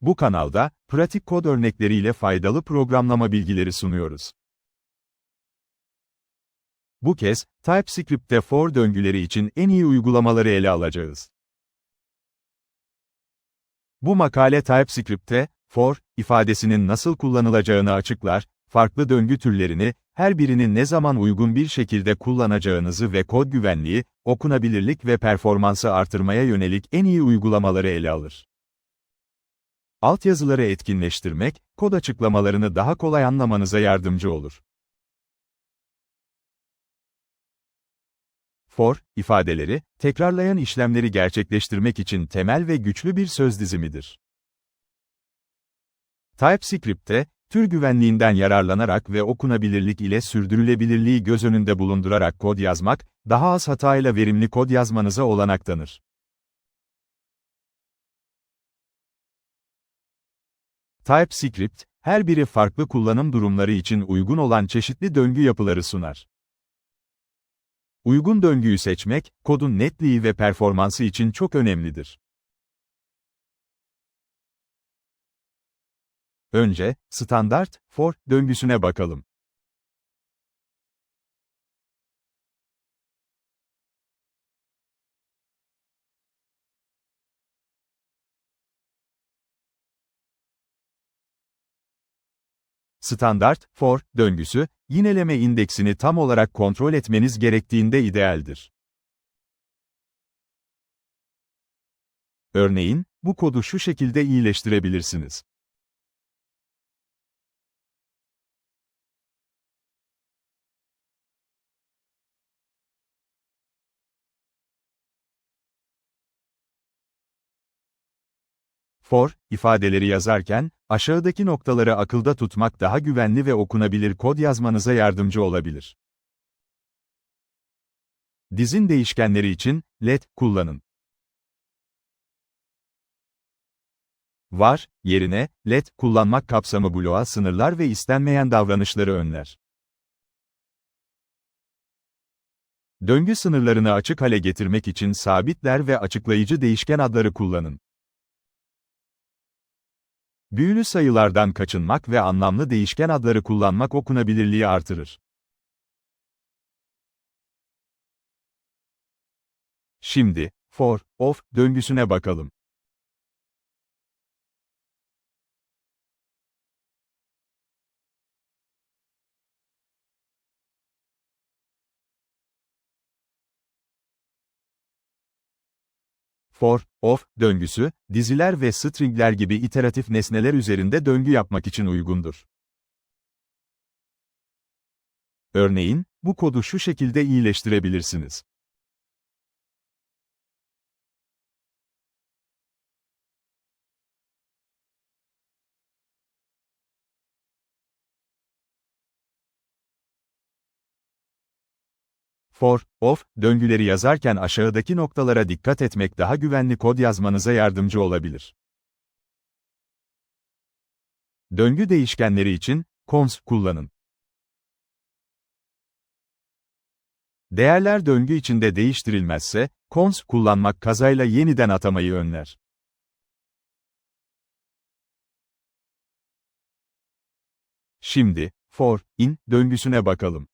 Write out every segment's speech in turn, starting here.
Bu kanalda, pratik kod örnekleriyle faydalı programlama bilgileri sunuyoruz. Bu kez, TypeScript'te for döngüleri için en iyi uygulamaları ele alacağız. Bu makale TypeScript'te, for, ifadesinin nasıl kullanılacağını açıklar, farklı döngü türlerini, her birini ne zaman uygun bir şekilde kullanacağınızı ve kod güvenliği, okunabilirlik ve performansı artırmaya yönelik en iyi uygulamaları ele alır. Altyazıları etkinleştirmek, kod açıklamalarını daha kolay anlamanıza yardımcı olur. For, ifadeleri, tekrarlayan işlemleri gerçekleştirmek için temel ve güçlü bir söz dizimidir. TypeScript'te, tür güvenliğinden yararlanarak ve okunabilirlik ile sürdürülebilirliği göz önünde bulundurarak kod yazmak, daha az hatayla verimli kod yazmanıza olanak tanır. TypeScript, her biri farklı kullanım durumları için uygun olan çeşitli döngü yapıları sunar. Uygun döngüyü seçmek, kodun netliği ve performansı için çok önemlidir. Önce, standart, for, döngüsüne bakalım. Standart, for, döngüsü, yineleme indeksini tam olarak kontrol etmeniz gerektiğinde idealdir. Örneğin, bu kodu şu şekilde iyileştirebilirsiniz. For, ifadeleri yazarken, aşağıdaki noktaları akılda tutmak daha güvenli ve okunabilir kod yazmanıza yardımcı olabilir. Dizin değişkenleri için, let, kullanın. Var, yerine, let, kullanmak kapsamı bloğa sınırlar ve istenmeyen davranışları önler. Döngü sınırlarını açık hale getirmek için sabitler ve açıklayıcı değişken adları kullanın. Büyülü sayılardan kaçınmak ve anlamlı değişken adları kullanmak okunabilirliği artırır. Şimdi, for, of, döngüsüne bakalım. for, of, döngüsü, diziler ve stringler gibi iteratif nesneler üzerinde döngü yapmak için uygundur. Örneğin, bu kodu şu şekilde iyileştirebilirsiniz. For, of, döngüleri yazarken aşağıdaki noktalara dikkat etmek daha güvenli kod yazmanıza yardımcı olabilir. Döngü değişkenleri için, cons kullanın. Değerler döngü içinde değiştirilmezse, cons kullanmak kazayla yeniden atamayı önler. Şimdi, for, in, döngüsüne bakalım.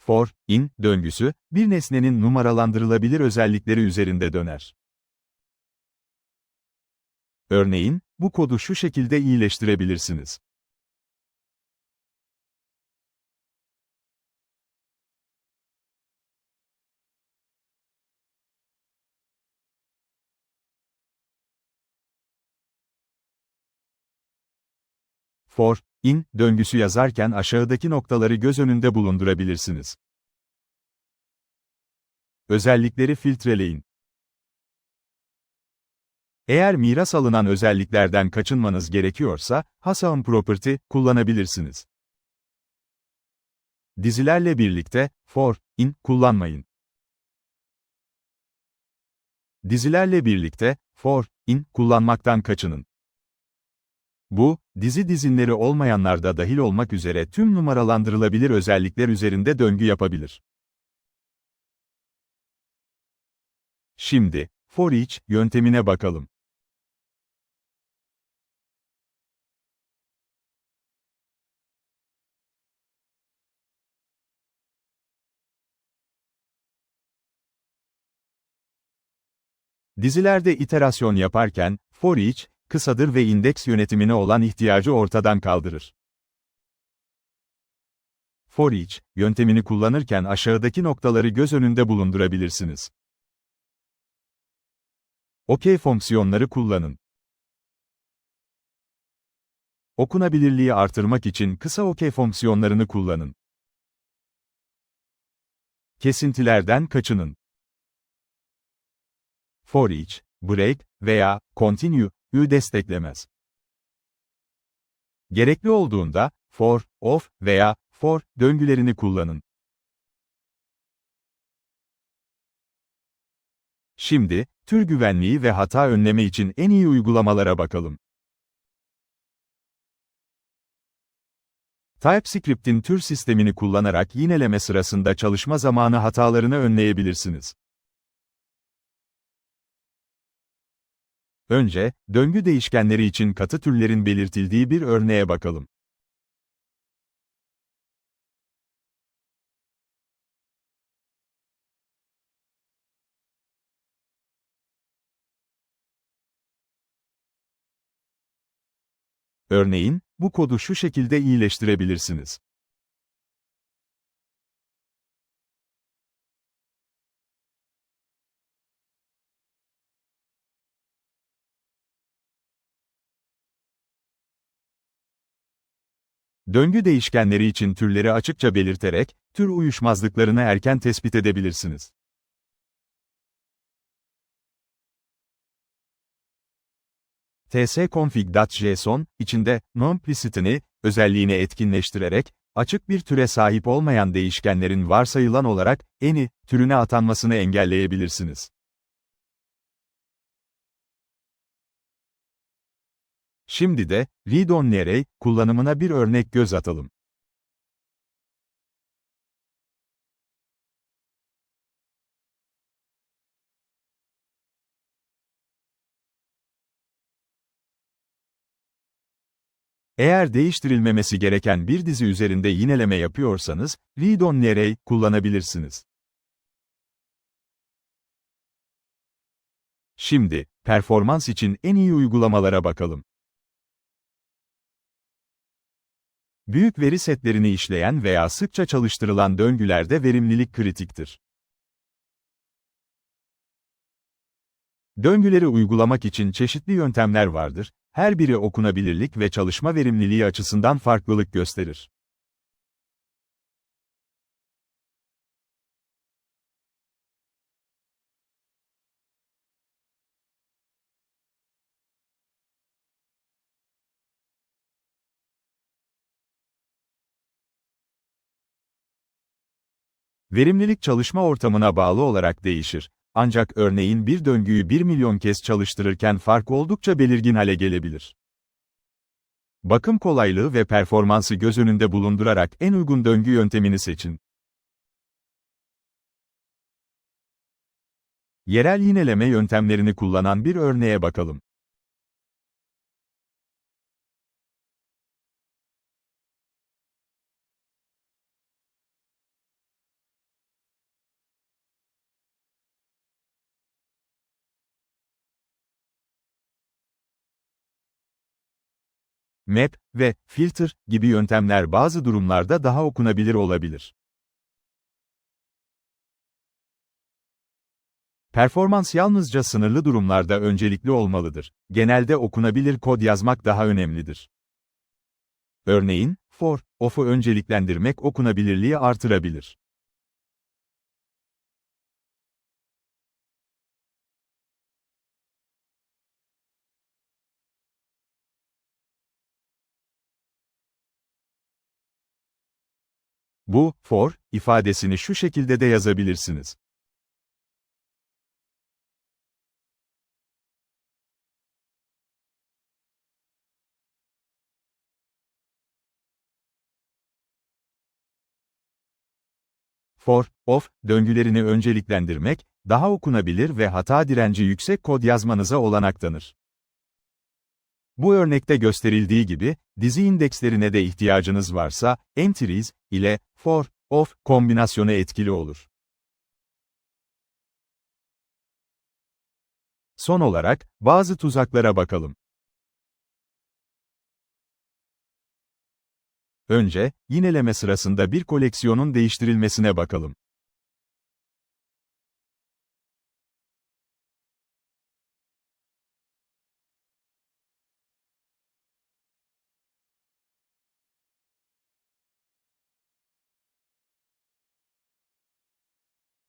For, in, döngüsü, bir nesnenin numaralandırılabilir özellikleri üzerinde döner. Örneğin, bu kodu şu şekilde iyileştirebilirsiniz. for, in, döngüsü yazarken aşağıdaki noktaları göz önünde bulundurabilirsiniz. Özellikleri filtreleyin. Eğer miras alınan özelliklerden kaçınmanız gerekiyorsa, Hasam Property kullanabilirsiniz. Dizilerle birlikte, for, in kullanmayın. Dizilerle birlikte, for, in kullanmaktan kaçının. Bu, dizi dizinleri olmayanlar da dahil olmak üzere tüm numaralandırılabilir özellikler üzerinde döngü yapabilir. Şimdi, for each yöntemine bakalım. Dizilerde iterasyon yaparken, for each, kısadır ve indeks yönetimine olan ihtiyacı ortadan kaldırır. For each, yöntemini kullanırken aşağıdaki noktaları göz önünde bulundurabilirsiniz. OK fonksiyonları kullanın. Okunabilirliği artırmak için kısa OK fonksiyonlarını kullanın. Kesintilerden kaçının. For each, break veya continue ü desteklemez. Gerekli olduğunda for, of veya for döngülerini kullanın. Şimdi, tür güvenliği ve hata önleme için en iyi uygulamalara bakalım. TypeScript'in tür sistemini kullanarak yineleme sırasında çalışma zamanı hatalarını önleyebilirsiniz. Önce, döngü değişkenleri için katı türlerin belirtildiği bir örneğe bakalım. Örneğin, bu kodu şu şekilde iyileştirebilirsiniz. Döngü değişkenleri için türleri açıkça belirterek, tür uyuşmazlıklarını erken tespit edebilirsiniz. tsconfig.json, içinde non-plicit'ini, özelliğini etkinleştirerek, açık bir türe sahip olmayan değişkenlerin varsayılan olarak, eni, türüne atanmasını engelleyebilirsiniz. Şimdi de, read-only array, kullanımına bir örnek göz atalım. Eğer değiştirilmemesi gereken bir dizi üzerinde yineleme yapıyorsanız, read-only array kullanabilirsiniz. Şimdi, performans için en iyi uygulamalara bakalım. Büyük veri setlerini işleyen veya sıkça çalıştırılan döngülerde verimlilik kritiktir. Döngüleri uygulamak için çeşitli yöntemler vardır, her biri okunabilirlik ve çalışma verimliliği açısından farklılık gösterir. Verimlilik çalışma ortamına bağlı olarak değişir. Ancak örneğin bir döngüyü 1 milyon kez çalıştırırken fark oldukça belirgin hale gelebilir. Bakım kolaylığı ve performansı göz önünde bulundurarak en uygun döngü yöntemini seçin. Yerel yineleme yöntemlerini kullanan bir örneğe bakalım. Map ve filter gibi yöntemler bazı durumlarda daha okunabilir olabilir. Performans yalnızca sınırlı durumlarda öncelikli olmalıdır. Genelde okunabilir kod yazmak daha önemlidir. Örneğin, for, of'u önceliklendirmek okunabilirliği artırabilir. Bu, for, ifadesini şu şekilde de yazabilirsiniz. For, of, döngülerini önceliklendirmek, daha okunabilir ve hata direnci yüksek kod yazmanıza olanak tanır. Bu örnekte gösterildiği gibi, dizi indekslerine de ihtiyacınız varsa, entries ile for, of kombinasyonu etkili olur. Son olarak, bazı tuzaklara bakalım. Önce, yineleme sırasında bir koleksiyonun değiştirilmesine bakalım.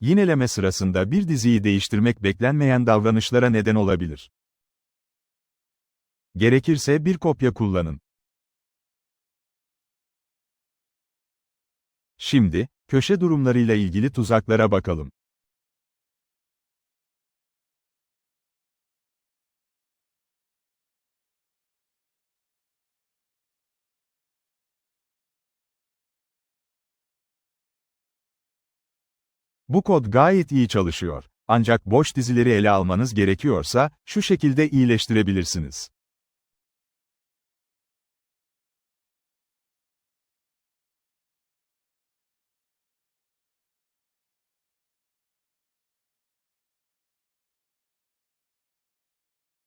Yineleme sırasında bir diziyi değiştirmek beklenmeyen davranışlara neden olabilir. Gerekirse bir kopya kullanın. Şimdi, köşe durumlarıyla ilgili tuzaklara bakalım. Bu kod gayet iyi çalışıyor. Ancak boş dizileri ele almanız gerekiyorsa, şu şekilde iyileştirebilirsiniz.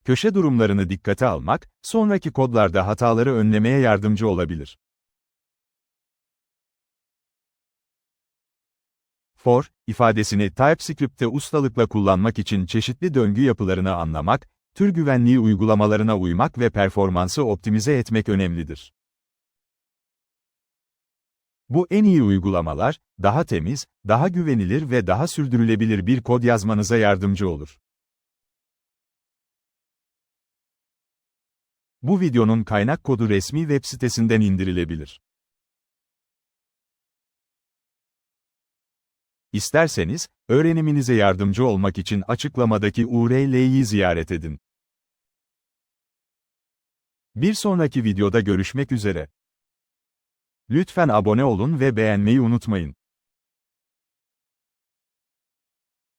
Köşe durumlarını dikkate almak, sonraki kodlarda hataları önlemeye yardımcı olabilir. For, ifadesini TypeScript'te ustalıkla kullanmak için çeşitli döngü yapılarını anlamak, tür güvenliği uygulamalarına uymak ve performansı optimize etmek önemlidir. Bu en iyi uygulamalar, daha temiz, daha güvenilir ve daha sürdürülebilir bir kod yazmanıza yardımcı olur. Bu videonun kaynak kodu resmi web sitesinden indirilebilir. İsterseniz, öğreniminize yardımcı olmak için açıklamadaki URL'yi ziyaret edin. Bir sonraki videoda görüşmek üzere. Lütfen abone olun ve beğenmeyi unutmayın.